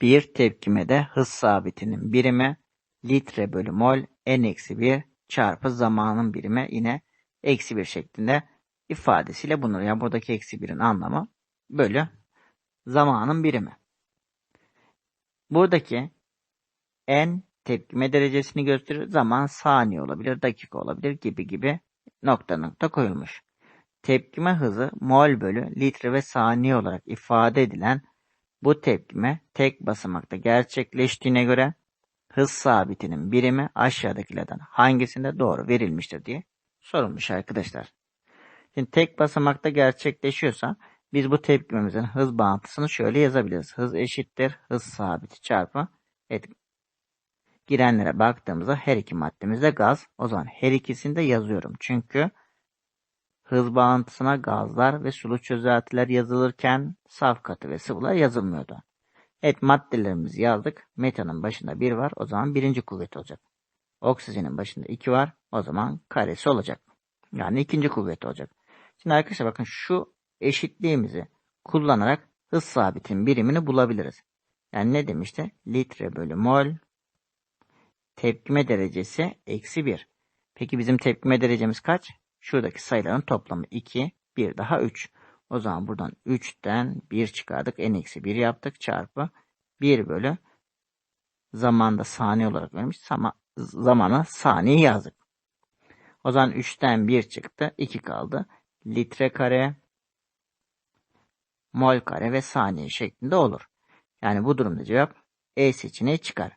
Bir tepkimede hız sabitinin birimi litre bölü mol n eksi 1 çarpı zamanın birimi yine eksi 1 şeklinde ifadesiyle bulunur. Yani buradaki eksi 1'in anlamı bölü zamanın birimi. Buradaki n tepkime derecesini gösterir. Zaman saniye olabilir, dakika olabilir gibi gibi nokta nokta koyulmuş. Tepkime hızı mol bölü litre ve saniye olarak ifade edilen bu tepkime tek basamakta gerçekleştiğine göre hız sabitinin birimi aşağıdakilerden hangisinde doğru verilmiştir diye sorulmuş arkadaşlar. Şimdi tek basamakta gerçekleşiyorsa biz bu tepkimemizin hız bağıntısını şöyle yazabiliriz. Hız eşittir hız sabiti çarpı evet, girenlere baktığımızda her iki maddemiz de gaz. O zaman her ikisini de yazıyorum. Çünkü hız bağıntısına gazlar ve sulu çözeltiler yazılırken saf katı ve sıvılar yazılmıyordu. Evet maddelerimizi yazdık. Metanın başında 1 var. O zaman birinci kuvvet olacak. Oksijenin başında 2 var. O zaman karesi olacak. Yani ikinci kuvvet olacak. Şimdi arkadaşlar bakın şu eşitliğimizi kullanarak hız sabitin birimini bulabiliriz. Yani ne demişti? Litre bölü mol tepkime derecesi eksi 1. Peki bizim tepkime derecemiz kaç? Şuradaki sayıların toplamı 2, 1 daha 3. O zaman buradan 3'ten 1 çıkardık. n eksi 1 yaptık. Çarpı 1 bölü zamanda saniye olarak vermiş. Sama, zamana saniye yazdık. O zaman 3'ten 1 çıktı. 2 kaldı. Litre kare, mol kare ve saniye şeklinde olur. Yani bu durumda cevap E seçeneği çıkar.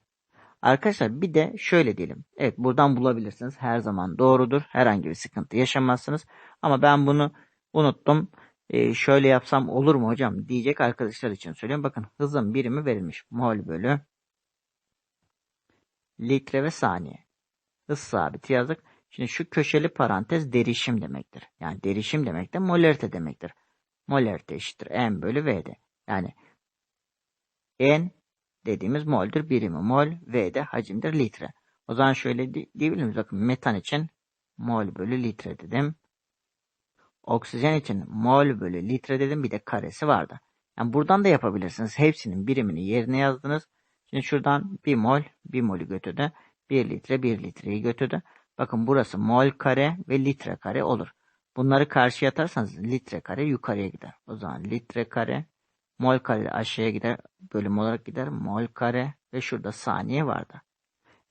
Arkadaşlar bir de şöyle diyelim. Evet buradan bulabilirsiniz. Her zaman doğrudur. Herhangi bir sıkıntı yaşamazsınız. Ama ben bunu unuttum. Ee, şöyle yapsam olur mu hocam diyecek arkadaşlar için söylüyorum. Bakın hızın birimi verilmiş. Mol bölü litre ve saniye. Hız sabiti yazdık. Şimdi şu köşeli parantez derişim demektir. Yani derişim demek de molarite demektir. Molarite eşittir m bölü v'de. Yani n dediğimiz mol'dur. Birimi mol, V de hacimdir litre. O zaman şöyle diyebilir miyiz? Bakın metan için mol bölü litre dedim. Oksijen için mol bölü litre dedim. Bir de karesi vardı. Yani buradan da yapabilirsiniz. Hepsinin birimini yerine yazdınız. Şimdi şuradan 1 mol, 1 molü götürdü. 1 litre, 1 litreyi götürdü. Bakın burası mol kare ve litre kare olur. Bunları karşıya atarsanız litre kare yukarıya gider. O zaman litre kare Mol kare aşağıya gider. Bölüm olarak gider. Mol kare ve şurada saniye vardı.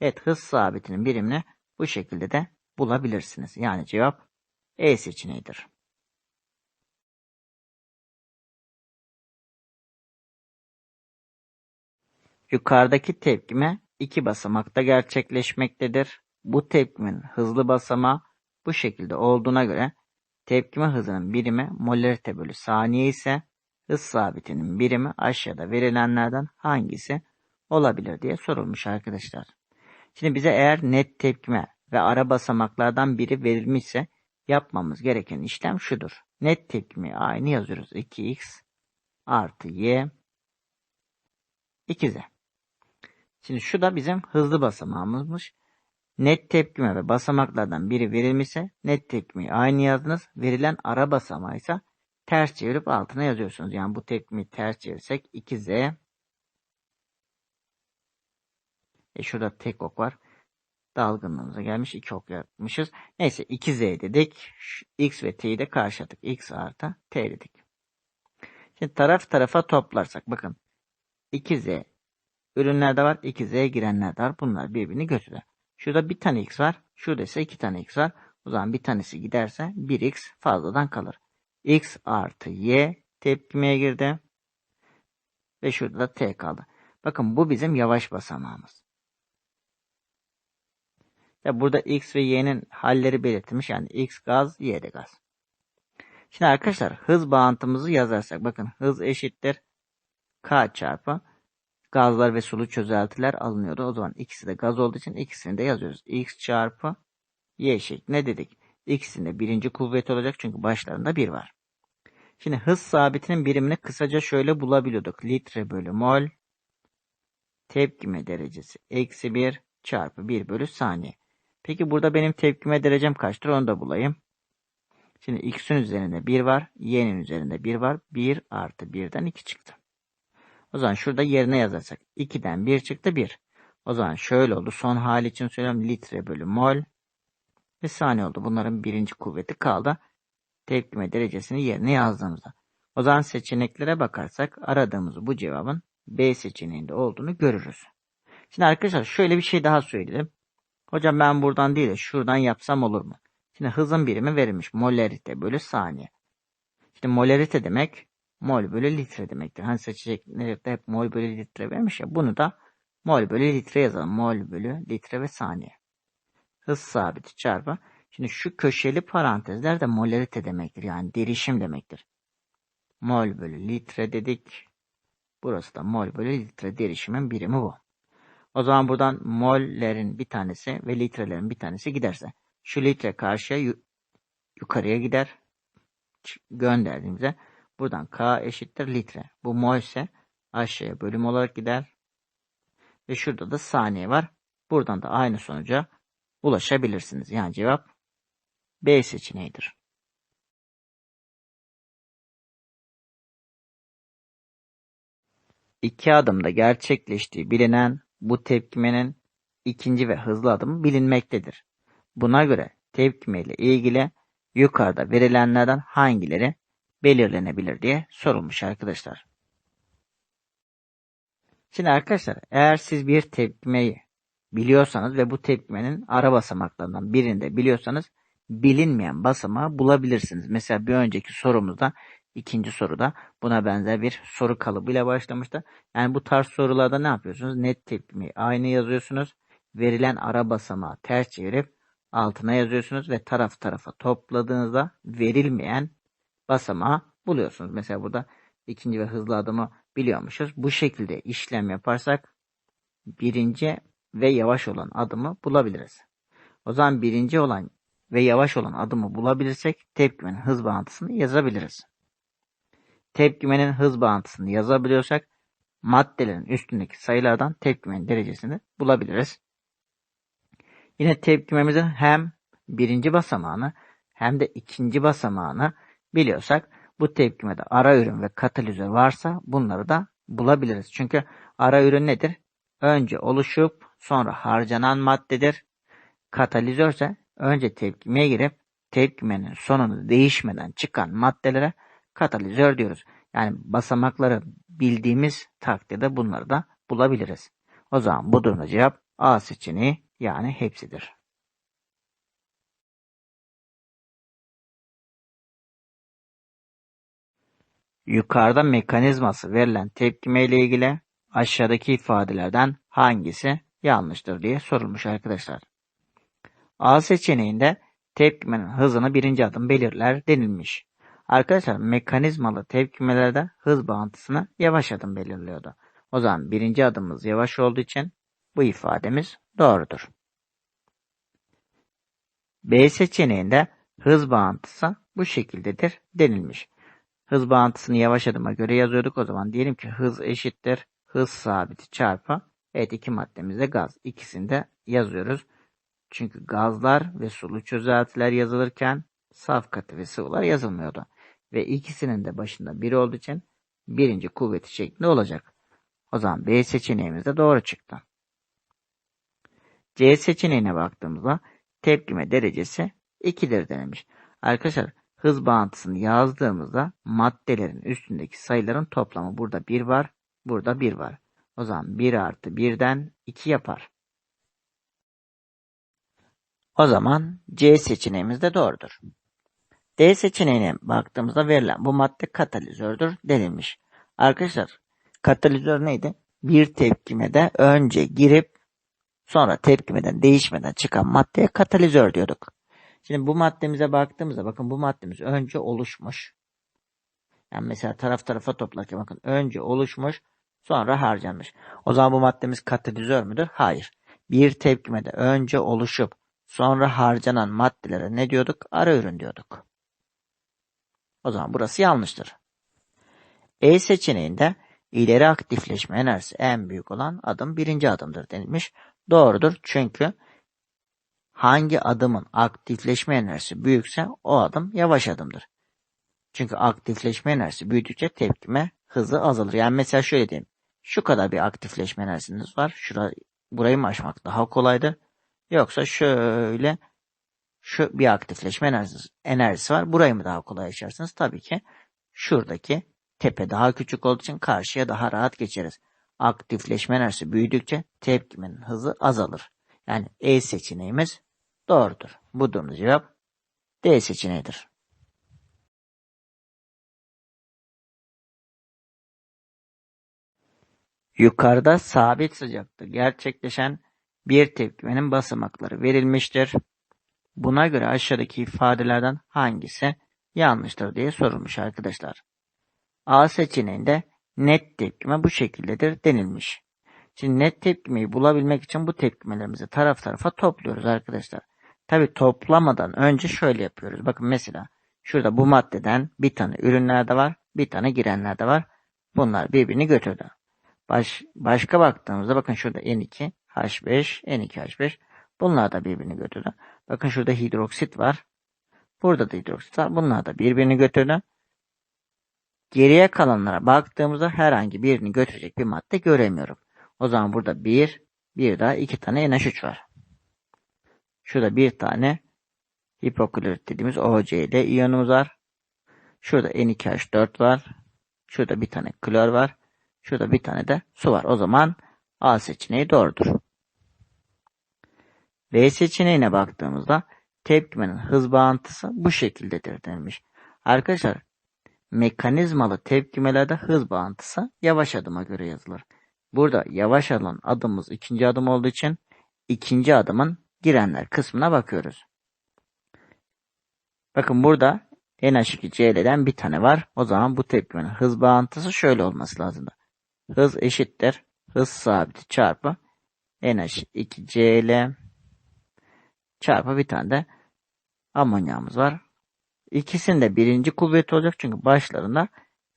Evet hız sabitinin birimini bu şekilde de bulabilirsiniz. Yani cevap E seçeneğidir. Yukarıdaki tepkime iki basamakta gerçekleşmektedir. Bu tepkimin hızlı basamağı bu şekilde olduğuna göre tepkime hızının birimi molarite bölü saniye ise hız sabitinin birimi aşağıda verilenlerden hangisi olabilir diye sorulmuş arkadaşlar. Şimdi bize eğer net tepkime ve ara basamaklardan biri verilmişse yapmamız gereken işlem şudur. Net tepkimi aynı yazıyoruz. 2x artı y 2z. Şimdi şu da bizim hızlı basamağımızmış. Net tepkime ve basamaklardan biri verilmişse net tepkimi aynı yazdınız. Verilen ara basamağı ise ters çevirip altına yazıyorsunuz. Yani bu tepkimi ters çevirsek 2z e şurada tek ok var. Dalgınlığımıza gelmiş. 2 ok yapmışız. Neyse 2z dedik. x ve t'yi de karşıladık. x artı t dedik. Şimdi taraf tarafa toplarsak bakın 2z ürünlerde var. 2z girenler de var. Bunlar birbirini götürür. Şurada bir tane x var. Şurada ise iki tane x var. O zaman bir tanesi giderse 1x fazladan kalır x artı y tepkimeye girdi. Ve şurada da t kaldı. Bakın bu bizim yavaş basamağımız. Ya burada x ve y'nin halleri belirtilmiş. Yani x gaz, y de gaz. Şimdi arkadaşlar hız bağıntımızı yazarsak bakın hız eşittir k çarpı gazlar ve sulu çözeltiler alınıyordu. O zaman ikisi de gaz olduğu için ikisini de yazıyoruz. x çarpı y şeklinde dedik. İkisinde birinci kuvvet olacak çünkü başlarında bir var. Şimdi hız sabitinin birimini kısaca şöyle bulabiliyorduk. Litre bölü mol tepkime derecesi eksi 1 çarpı 1 bölü saniye. Peki burada benim tepkime derecem kaçtır onu da bulayım. Şimdi x'in üzerinde 1 var. Y'nin üzerinde 1 var. 1 artı 1'den 2 çıktı. O zaman şurada yerine yazacak. 2'den 1 çıktı 1. O zaman şöyle oldu. Son hali için söylüyorum. Litre bölü mol ve saniye oldu. Bunların birinci kuvveti kaldı. Tepkime derecesini yerine yazdığımızda. O zaman seçeneklere bakarsak aradığımız bu cevabın B seçeneğinde olduğunu görürüz. Şimdi arkadaşlar şöyle bir şey daha söyleyelim. Hocam ben buradan değil de şuradan yapsam olur mu? Şimdi hızın birimi verilmiş. Molarite bölü saniye. Şimdi molarite demek mol bölü litre demektir. Hani seçeneklerde hep mol bölü litre vermiş ya. Bunu da mol bölü litre yazalım. Mol bölü litre ve saniye. Hız sabiti çarpı. Şimdi şu köşeli parantezler de molarite demektir. Yani derişim demektir. Mol bölü litre dedik. Burası da mol bölü litre derişimin birimi bu. O zaman buradan mollerin bir tanesi ve litrelerin bir tanesi giderse şu litre karşıya yukarıya gider. Gönderdiğimizde buradan K eşittir litre. Bu mol ise aşağıya bölüm olarak gider. Ve şurada da saniye var. Buradan da aynı sonuca ulaşabilirsiniz. Yani cevap B seçeneğidir. İki adımda gerçekleştiği bilinen bu tepkimenin ikinci ve hızlı adımı bilinmektedir. Buna göre tepkime ile ilgili yukarıda verilenlerden hangileri belirlenebilir diye sorulmuş arkadaşlar. Şimdi arkadaşlar eğer siz bir tepkimeyi biliyorsanız ve bu tepkimenin ara basamaklarından birinde biliyorsanız bilinmeyen basamağı bulabilirsiniz. Mesela bir önceki sorumuzda ikinci soruda buna benzer bir soru kalıbıyla başlamıştı. Yani bu tarz sorularda ne yapıyorsunuz? Net tepkimi aynı yazıyorsunuz. Verilen ara basamağı ters çevirip altına yazıyorsunuz ve taraf tarafa topladığınızda verilmeyen basamağı buluyorsunuz. Mesela burada ikinci ve hızlı adımı biliyormuşuz. Bu şekilde işlem yaparsak birinci ve yavaş olan adımı bulabiliriz. O zaman birinci olan ve yavaş olan adımı bulabilirsek tepkimenin hız bağıntısını yazabiliriz. Tepkimenin hız bağıntısını yazabiliyorsak maddelerin üstündeki sayılardan tepkimenin derecesini bulabiliriz. Yine tepkimemizin hem birinci basamağını hem de ikinci basamağını biliyorsak bu tepkimede ara ürün ve katalizör varsa bunları da bulabiliriz. Çünkü ara ürün nedir? Önce oluşup sonra harcanan maddedir. Katalizör ise önce tepkimeye girip tepkimenin sonunu değişmeden çıkan maddelere katalizör diyoruz. Yani basamakları bildiğimiz takdirde bunları da bulabiliriz. O zaman bu durumda cevap A seçeneği yani hepsidir. Yukarıda mekanizması verilen tepkime ile ilgili aşağıdaki ifadelerden hangisi yanlıştır diye sorulmuş arkadaşlar. A seçeneğinde tepkimenin hızını birinci adım belirler denilmiş. Arkadaşlar mekanizmalı tepkimelerde hız bağıntısını yavaş adım belirliyordu. O zaman birinci adımımız yavaş olduğu için bu ifademiz doğrudur. B seçeneğinde hız bağıntısı bu şekildedir denilmiş. Hız bağıntısını yavaş adıma göre yazıyorduk. O zaman diyelim ki hız eşittir. Hız sabiti çarpı. Evet iki maddemizde gaz. İkisini de yazıyoruz. Çünkü gazlar ve sulu çözeltiler yazılırken saf katı ve sıvılar yazılmıyordu. Ve ikisinin de başında bir olduğu için birinci kuvveti şeklinde olacak. O zaman B seçeneğimiz de doğru çıktı. C seçeneğine baktığımızda tepkime derecesi 2'dir denilmiş. Arkadaşlar hız bağıntısını yazdığımızda maddelerin üstündeki sayıların toplamı burada 1 var, burada 1 var. O zaman 1 artı 1'den 2 yapar. O zaman C seçeneğimiz de doğrudur. D seçeneğine baktığımızda verilen bu madde katalizördür denilmiş. Arkadaşlar katalizör neydi? Bir tepkimede önce girip sonra tepkimeden değişmeden çıkan maddeye katalizör diyorduk. Şimdi bu maddemize baktığımızda bakın bu maddemiz önce oluşmuş. Yani mesela taraf tarafa toplarken bakın önce oluşmuş sonra harcanmış. O zaman bu maddemiz katalizör müdür? Hayır. Bir tepkimede önce oluşup sonra harcanan maddelere ne diyorduk? Ara ürün diyorduk. O zaman burası yanlıştır. E seçeneğinde ileri aktifleşme enerjisi en büyük olan adım birinci adımdır denilmiş. Doğrudur çünkü hangi adımın aktifleşme enerjisi büyükse o adım yavaş adımdır. Çünkü aktifleşme enerjisi büyüdükçe tepkime hızı azalır. Yani mesela şöyle diyeyim. Şu kadar bir aktifleşme enerjiniz var. Şura, burayı mı aşmak daha kolaydı? Yoksa şöyle şu bir aktifleşme enerjisi, enerjisi var. Burayı mı daha kolay yaşarsınız? Tabii ki şuradaki tepe daha küçük olduğu için karşıya daha rahat geçeriz. Aktifleşme enerjisi büyüdükçe tepkimenin hızı azalır. Yani E seçeneğimiz doğrudur. Bu durumda cevap D seçeneğidir. Yukarıda sabit sıcakta gerçekleşen bir tepkimenin basamakları verilmiştir. Buna göre aşağıdaki ifadelerden hangisi yanlıştır diye sorulmuş arkadaşlar. A seçeneğinde net tepkime bu şekildedir denilmiş. Şimdi net tepkimeyi bulabilmek için bu tepkimelerimizi taraf tarafa topluyoruz arkadaşlar. Tabi toplamadan önce şöyle yapıyoruz. Bakın mesela şurada bu maddeden bir tane ürünler de var, bir tane girenler de var. Bunlar birbirini götürdü. Baş, başka baktığımızda bakın şurada N2, H5, N2, H5. Bunlar da birbirini götürdü. Bakın şurada hidroksit var. Burada da hidroksit var. Bunlar da birbirini götürdü. Geriye kalanlara baktığımızda herhangi birini götürecek bir madde göremiyorum. O zaman burada bir, bir daha iki tane NH3 var. Şurada bir tane hipoklorit dediğimiz OCl iyonumuz var. Şurada N2H4 var. Şurada bir tane klor var. Şurada bir tane de su var. O zaman A seçeneği doğrudur. B seçeneğine baktığımızda tepkimenin hız bağıntısı bu şekildedir denilmiş. Arkadaşlar mekanizmalı tepkimelerde hız bağıntısı yavaş adıma göre yazılır. Burada yavaş alan adımımız ikinci adım olduğu için ikinci adımın girenler kısmına bakıyoruz. Bakın burada NH2Cl'den bir tane var. O zaman bu tepkimenin hız bağıntısı şöyle olması lazım. Hız eşittir. Hız sabiti çarpı NH2Cl çarpı bir tane de amonyamız var. İkisinde birinci kuvvet olacak çünkü başlarında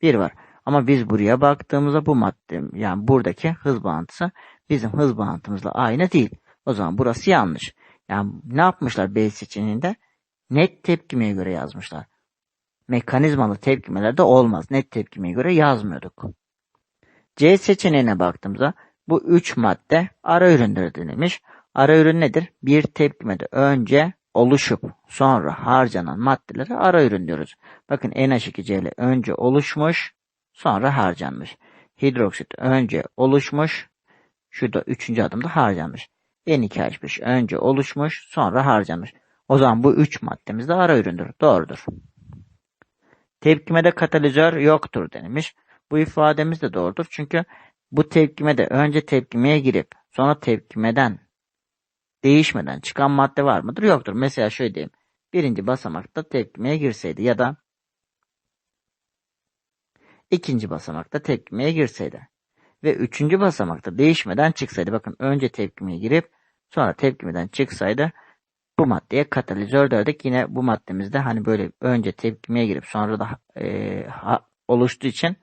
bir var. Ama biz buraya baktığımızda bu madde yani buradaki hız bağıntısı bizim hız bağıntımızla aynı değil. O zaman burası yanlış. Yani ne yapmışlar B seçeneğinde? Net tepkimeye göre yazmışlar. Mekanizmalı tepkimelerde olmaz. Net tepkimeye göre yazmıyorduk. C seçeneğine baktığımızda bu üç madde ara üründür denilmiş. Ara ürün nedir? Bir tepkimede önce oluşup sonra harcanan maddelere ara ürün diyoruz. Bakın NH2Cl önce oluşmuş sonra harcanmış. Hidroksit önce oluşmuş şurada üçüncü adımda harcanmış. N2H5 önce oluşmuş sonra harcanmış. O zaman bu üç maddemiz de ara üründür. Doğrudur. Tepkimede katalizör yoktur denilmiş. Bu ifademiz de doğrudur. Çünkü bu tepkimede önce tepkimeye girip sonra tepkimeden değişmeden çıkan madde var mıdır? Yoktur. Mesela şöyle diyeyim. Birinci basamakta tepkimeye girseydi ya da ikinci basamakta tepkimeye girseydi ve üçüncü basamakta değişmeden çıksaydı. Bakın önce tepkimeye girip sonra tepkimeden çıksaydı bu maddeye katalizör derdik. Yine bu maddemizde hani böyle önce tepkimeye girip sonra da e, ha, oluştuğu için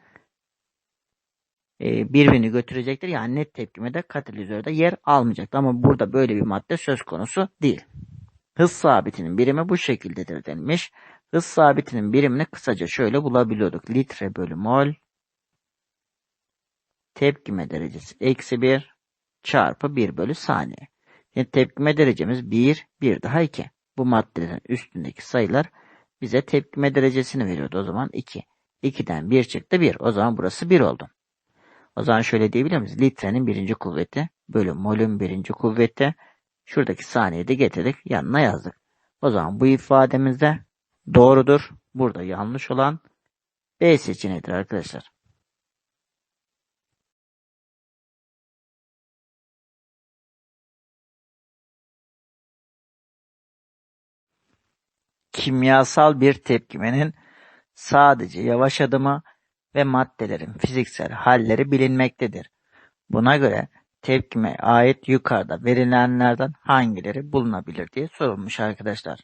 e, birbirini götürecektir. Yani net tepkimede katalizörde yer almayacaktır. Ama burada böyle bir madde söz konusu değil. Hız sabitinin birimi bu şekildedir denilmiş. Hız sabitinin birimini kısaca şöyle bulabiliyorduk. Litre bölü mol tepkime derecesi eksi 1 çarpı 1 bölü saniye. Yani tepkime derecemiz 1, 1 daha 2. Bu maddelerin üstündeki sayılar bize tepkime derecesini veriyordu. O zaman 2. 2'den 1 çıktı 1. O zaman burası 1 oldu. O zaman şöyle diyebilir miyiz? Litrenin birinci kuvveti bölü molün birinci kuvveti. Şuradaki saniyeyi de getirdik. Yanına yazdık. O zaman bu ifademizde doğrudur. Burada yanlış olan B seçeneğidir arkadaşlar. kimyasal bir tepkimenin sadece yavaş adımı ve maddelerin fiziksel halleri bilinmektedir. Buna göre tepkime ait yukarıda verilenlerden hangileri bulunabilir diye sorulmuş arkadaşlar.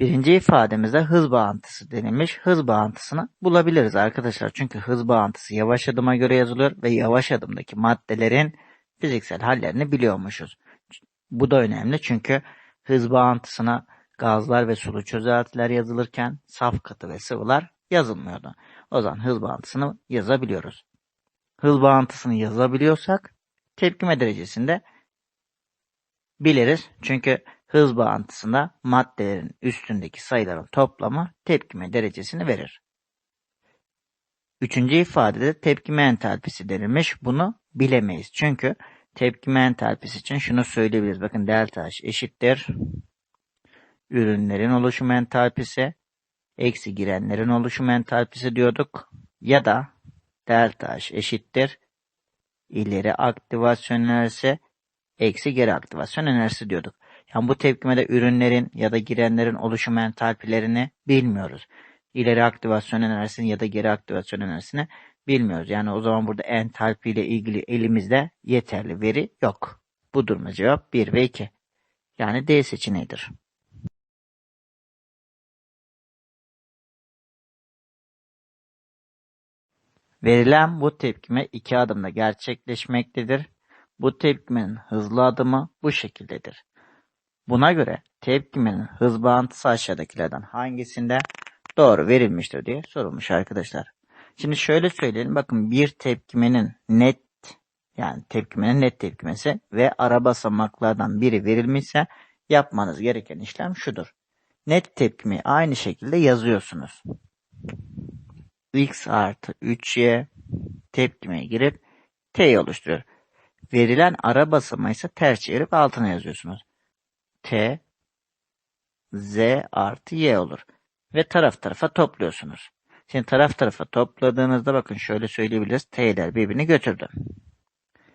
Birinci ifademizde hız bağıntısı denilmiş. Hız bağıntısını bulabiliriz arkadaşlar. Çünkü hız bağıntısı yavaş adıma göre yazılıyor ve yavaş adımdaki maddelerin fiziksel hallerini biliyormuşuz. Bu da önemli çünkü hız bağıntısına gazlar ve sulu çözeltiler yazılırken saf katı ve sıvılar yazılmıyordu. O zaman hız bağıntısını yazabiliyoruz. hız bağıntısını yazabiliyorsak tepkime derecesinde biliriz. Çünkü hız bağıntısında maddelerin üstündeki sayıların toplamı tepkime derecesini verir. Üçüncü ifadede tepkime entalpisi denilmiş. Bunu bilemeyiz. Çünkü tepkime entalpisi için şunu söyleyebiliriz. Bakın delta H eşittir. Ürünlerin oluşum entalpisi eksi girenlerin oluşum entalpisi diyorduk. Ya da delta H eşittir. ileri aktivasyon enerjisi eksi geri aktivasyon enerjisi diyorduk. Yani bu tepkimede ürünlerin ya da girenlerin oluşum entalpilerini bilmiyoruz. İleri aktivasyon enerjisini ya da geri aktivasyon enerjisini bilmiyoruz. Yani o zaman burada entalpi ile ilgili elimizde yeterli veri yok. Bu durumda cevap 1 ve 2. Yani D seçeneğidir. Verilen bu tepkime iki adımda gerçekleşmektedir. Bu tepkimenin hızlı adımı bu şekildedir. Buna göre tepkimenin hız bağıntısı aşağıdakilerden hangisinde doğru verilmiştir diye sorulmuş arkadaşlar. Şimdi şöyle söyleyelim. Bakın bir tepkimenin net yani tepkimenin net tepkimesi ve ara basamaklardan biri verilmişse yapmanız gereken işlem şudur. Net tepkimi aynı şekilde yazıyorsunuz. X artı 3y tepkimeye girip t oluşturuyor. Verilen ara basamağı ise ters çevirip altına yazıyorsunuz. t z artı y olur. Ve taraf tarafa topluyorsunuz. Şimdi taraf tarafa topladığınızda bakın şöyle söyleyebiliriz. T'ler birbirini götürdü.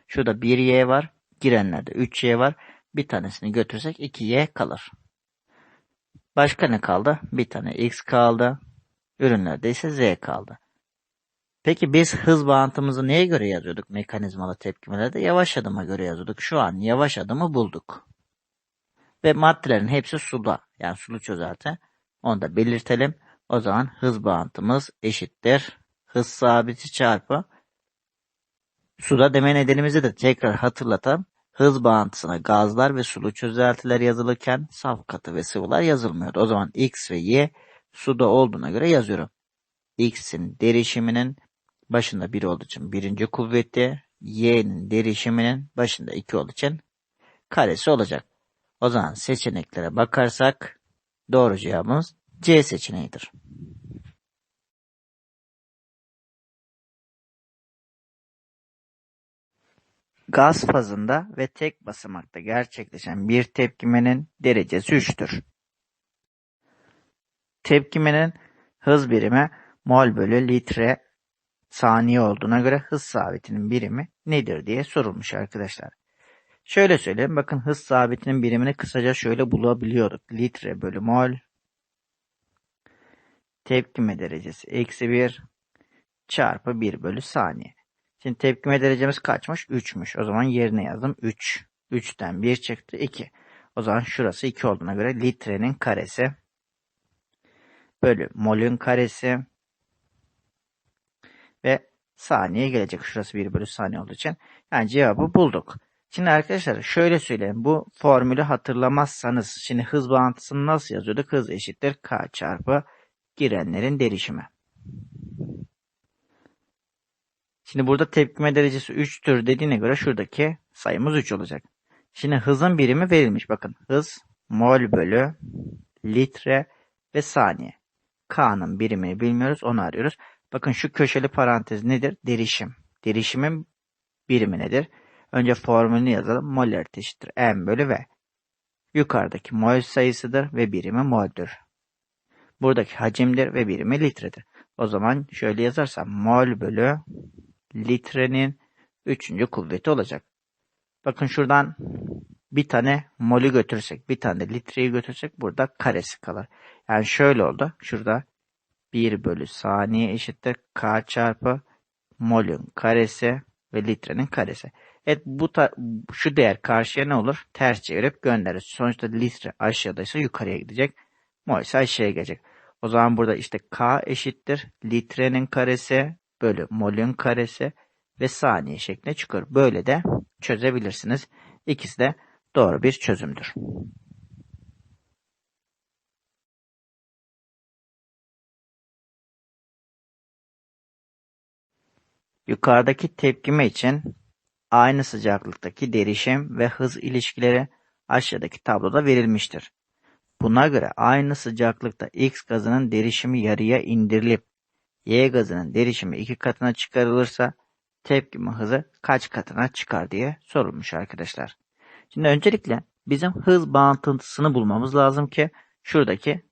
Şurada 1y var. Girenlerde 3y var. Bir tanesini götürsek 2y kalır. Başka ne kaldı? Bir tane x kaldı. Ürünlerde ise z kaldı. Peki biz hız bağıntımızı neye göre yazıyorduk mekanizmalı tepkimelerde? Yavaş adıma göre yazıyorduk. Şu an yavaş adımı bulduk. Ve maddelerin hepsi suda. Yani sulu çözelti. Onu da belirtelim. O zaman hız bağıntımız eşittir. Hız sabiti çarpı. Suda deme nedenimizi de tekrar hatırlatalım. Hız bağıntısına gazlar ve sulu çözeltiler yazılırken saf katı ve sıvılar yazılmıyordu. O zaman X ve Y suda olduğuna göre yazıyorum. X'in derişiminin başında 1 olduğu için birinci kuvveti, Y'nin derişiminin başında 2 olduğu için karesi olacak. O zaman seçeneklere bakarsak doğru cevabımız C seçeneğidir. Gaz fazında ve tek basamakta gerçekleşen bir tepkimenin derecesi 3'tür. Tepkimenin hız birimi mol bölü litre saniye olduğuna göre hız sabitinin birimi nedir diye sorulmuş arkadaşlar. Şöyle söyleyeyim. Bakın hız sabitinin birimini kısaca şöyle bulabiliyorduk. Litre bölü mol tepkime derecesi eksi 1 çarpı 1 bölü saniye. Şimdi tepkime derecemiz kaçmış? 3'müş. O zaman yerine yazdım 3. 3'ten 1 çıktı 2. O zaman şurası 2 olduğuna göre litrenin karesi bölü molün karesi ve saniye gelecek. Şurası 1 bölü saniye olduğu için. Yani cevabı bulduk. Şimdi arkadaşlar şöyle söyleyeyim. Bu formülü hatırlamazsanız şimdi hız bağıntısını nasıl yazıyorduk? Hız eşittir K çarpı girenlerin derişimi. Şimdi burada tepkime derecesi 3'tür dediğine göre şuradaki sayımız 3 olacak. Şimdi hızın birimi verilmiş. Bakın hız mol bölü litre ve saniye. K'nın birimini bilmiyoruz onu arıyoruz. Bakın şu köşeli parantez nedir? Derişim. Derişimin birimi nedir? Önce formülünü yazalım. Molar eşittir M bölü V. Yukarıdaki mol sayısıdır ve birimi mol'dür. Buradaki hacimdir ve birimi litredir. O zaman şöyle yazarsam mol bölü litrenin üçüncü kuvveti olacak. Bakın şuradan bir tane molü götürsek, bir tane litreyi götürsek burada karesi kalır. Yani şöyle oldu. Şurada 1 bölü saniye eşittir K çarpı molün karesi ve litrenin karesi. Evet bu şu değer karşıya ne olur? Ters çevirip göndeririz. Sonuçta litre aşağıdaysa yukarıya gidecek. Mol ise aşağıya gelecek. O zaman burada işte K eşittir litrenin karesi bölü molün karesi ve saniye şeklinde çıkıyor. Böyle de çözebilirsiniz. İkisi de doğru bir çözümdür. Yukarıdaki tepkime için aynı sıcaklıktaki derişim ve hız ilişkileri aşağıdaki tabloda verilmiştir. Buna göre aynı sıcaklıkta X gazının derişimi yarıya indirilip Y gazının derişimi iki katına çıkarılırsa tepkime hızı kaç katına çıkar diye sorulmuş arkadaşlar. Şimdi öncelikle bizim hız bağıntısını bulmamız lazım ki şuradaki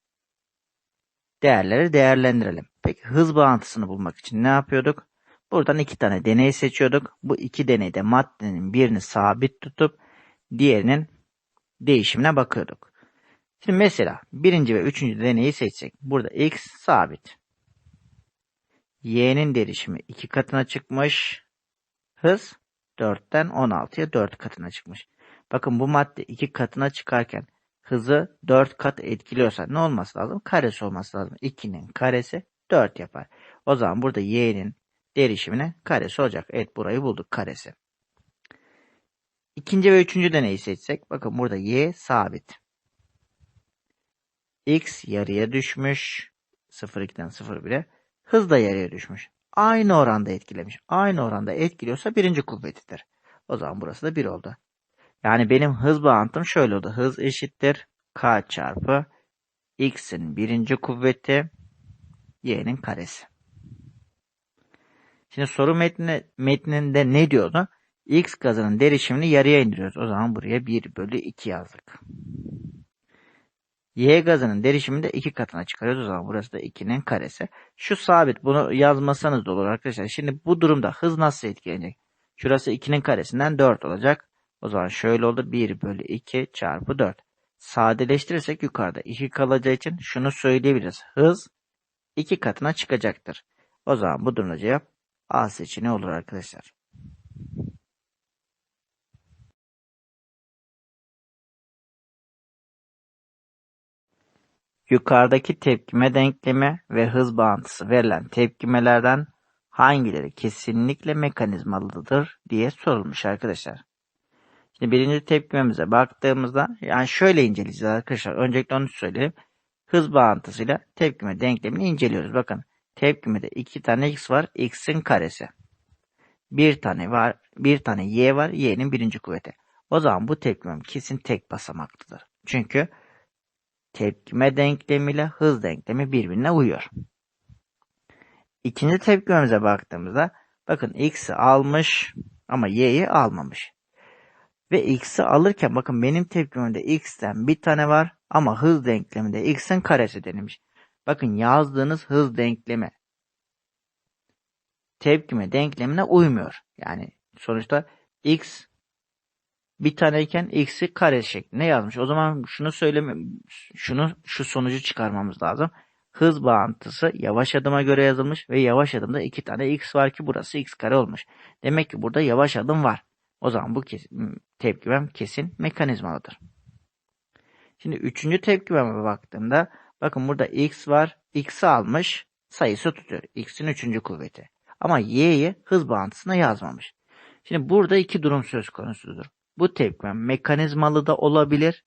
değerleri değerlendirelim. Peki hız bağıntısını bulmak için ne yapıyorduk? Buradan iki tane deney seçiyorduk. Bu iki deneyde maddenin birini sabit tutup diğerinin değişimine bakıyorduk. Şimdi mesela birinci ve üçüncü deneyi seçsek. Burada x sabit. Y'nin derişimi iki katına çıkmış. Hız 4'ten 16'ya 4 katına çıkmış. Bakın bu madde iki katına çıkarken hızı 4 kat etkiliyorsa ne olması lazım? Karesi olması lazım. 2'nin karesi 4 yapar. O zaman burada y'nin derişimine karesi olacak. Evet burayı bulduk karesi. İkinci ve üçüncü deneyi seçsek. Bakın burada y sabit. x yarıya düşmüş. 0,2'den 0,1'e. Hız da yarıya düşmüş. Aynı oranda etkilemiş. Aynı oranda etkiliyorsa birinci kuvvetidir. O zaman burası da 1 oldu. Yani benim hız bağıntım şöyle oldu. Hız eşittir k çarpı x'in birinci kuvveti y'nin karesi. Şimdi soru metni, metninde ne diyordu? X gazının derişimini yarıya indiriyoruz. O zaman buraya 1 bölü 2 yazdık. Y gazının derişimini de 2 katına çıkarıyoruz. O zaman burası da 2'nin karesi. Şu sabit. Bunu yazmasanız da olur arkadaşlar. Şimdi bu durumda hız nasıl etkilenecek? Şurası 2'nin karesinden 4 olacak. O zaman şöyle oldu. 1 bölü 2 çarpı 4. Sadeleştirirsek yukarıda 2 kalacağı için şunu söyleyebiliriz. Hız 2 katına çıkacaktır. O zaman bu durumda cevap A seçeneği olur arkadaşlar. Yukarıdaki tepkime denklemi ve hız bağıntısı verilen tepkimelerden hangileri kesinlikle mekanizmalıdır diye sorulmuş arkadaşlar. Şimdi birinci tepkimemize baktığımızda yani şöyle inceleyeceğiz arkadaşlar. Öncelikle onu söyleyeyim. Hız bağıntısıyla tepkime denklemini inceliyoruz. Bakın tepkimede iki tane x var. x'in karesi. Bir tane var. Bir tane y var. y'nin birinci kuvveti. O zaman bu tepkimem kesin tek basamaklıdır. Çünkü tepkime denklemiyle hız denklemi birbirine uyuyor. İkinci tepkimemize baktığımızda bakın x'i almış ama y'yi almamış. Ve x'i alırken bakın benim tepkimimde x'ten bir tane var ama hız denkleminde x'in karesi denilmiş. Bakın yazdığınız hız denklemi tepkime denklemine uymuyor. Yani sonuçta x bir taneyken x'i kare şeklinde yazmış. O zaman şunu söyleme şunu şu sonucu çıkarmamız lazım. Hız bağıntısı yavaş adıma göre yazılmış ve yavaş adımda iki tane x var ki burası x kare olmuş. Demek ki burada yavaş adım var. O zaman bu kesin, tepkimem kesin mekanizmalıdır. Şimdi üçüncü tepkimeme baktığımda bakın burada x var. x'i almış sayısı tutuyor. x'in üçüncü kuvveti. Ama y'yi hız bağıntısına yazmamış. Şimdi burada iki durum söz konusudur. Bu tepkimem mekanizmalı da olabilir,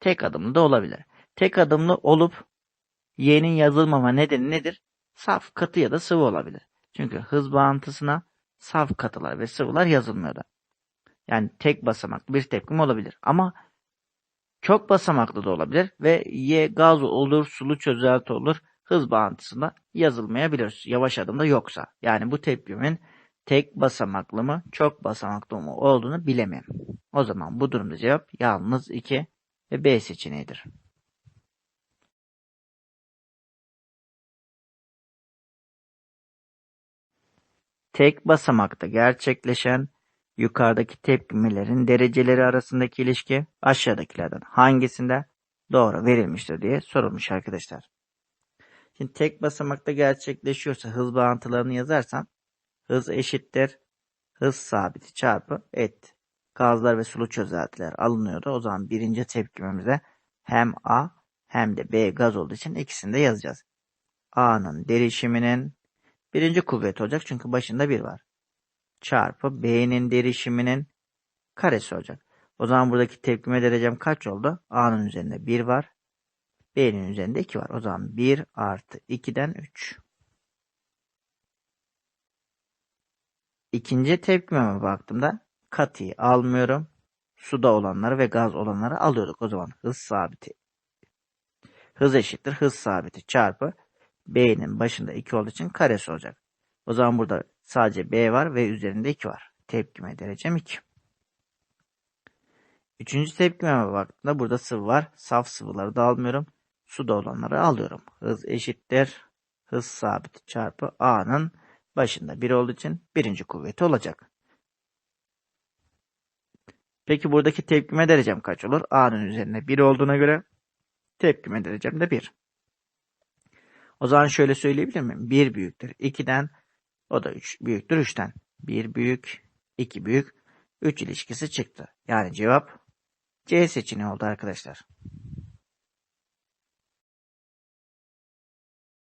tek adımlı da olabilir. Tek adımlı olup y'nin yazılmama nedeni nedir? Saf, katı ya da sıvı olabilir. Çünkü hız bağıntısına saf katılar ve sıvılar yazılmıyordu. Yani tek basamaklı bir tepkim olabilir. Ama çok basamaklı da olabilir ve Y gaz olur, sulu çözelti olur. Hız bağıntısında yazılmayabilir. Yavaş adımda yoksa. Yani bu tepkimin tek basamaklı mı, çok basamaklı mı olduğunu bilemem. O zaman bu durumda cevap yalnız 2 ve B seçeneğidir. Tek basamakta gerçekleşen yukarıdaki tepkimelerin dereceleri arasındaki ilişki aşağıdakilerden hangisinde doğru verilmiştir diye sorulmuş arkadaşlar. Şimdi tek basamakta gerçekleşiyorsa hız bağıntılarını yazarsam hız eşittir hız sabiti çarpı et. Gazlar ve sulu çözeltiler alınıyordu. O zaman birinci tepkimemize hem A hem de B gaz olduğu için ikisini de yazacağız. A'nın derişiminin birinci kuvvet olacak çünkü başında bir var çarpı B'nin derişiminin karesi olacak. O zaman buradaki tepkime derecem kaç oldu? A'nın üzerinde 1 var. B'nin üzerinde 2 var. O zaman 1 artı 2'den 3. İkinci tepkimeme baktığımda katıyı almıyorum. Suda olanları ve gaz olanları alıyorduk. O zaman hız sabiti. Hız eşittir hız sabiti çarpı B'nin başında 2 olduğu için karesi olacak. O zaman burada sadece B var ve üzerinde 2 var. Tepkime derecem 2. Üçüncü tepkimeme baktığımda burada sıvı var. Saf sıvıları da almıyorum. Suda olanları alıyorum. Hız eşittir. Hız sabiti çarpı A'nın başında 1 olduğu için birinci kuvveti olacak. Peki buradaki tepkime derecem kaç olur? A'nın üzerine 1 olduğuna göre tepkime derecem de 1. O zaman şöyle söyleyebilir miyim? 1 büyüktür 2'den o da 3 büyüktür 3'ten. 1 büyük, 2 büyük, 3 ilişkisi çıktı. Yani cevap C seçeneği oldu arkadaşlar.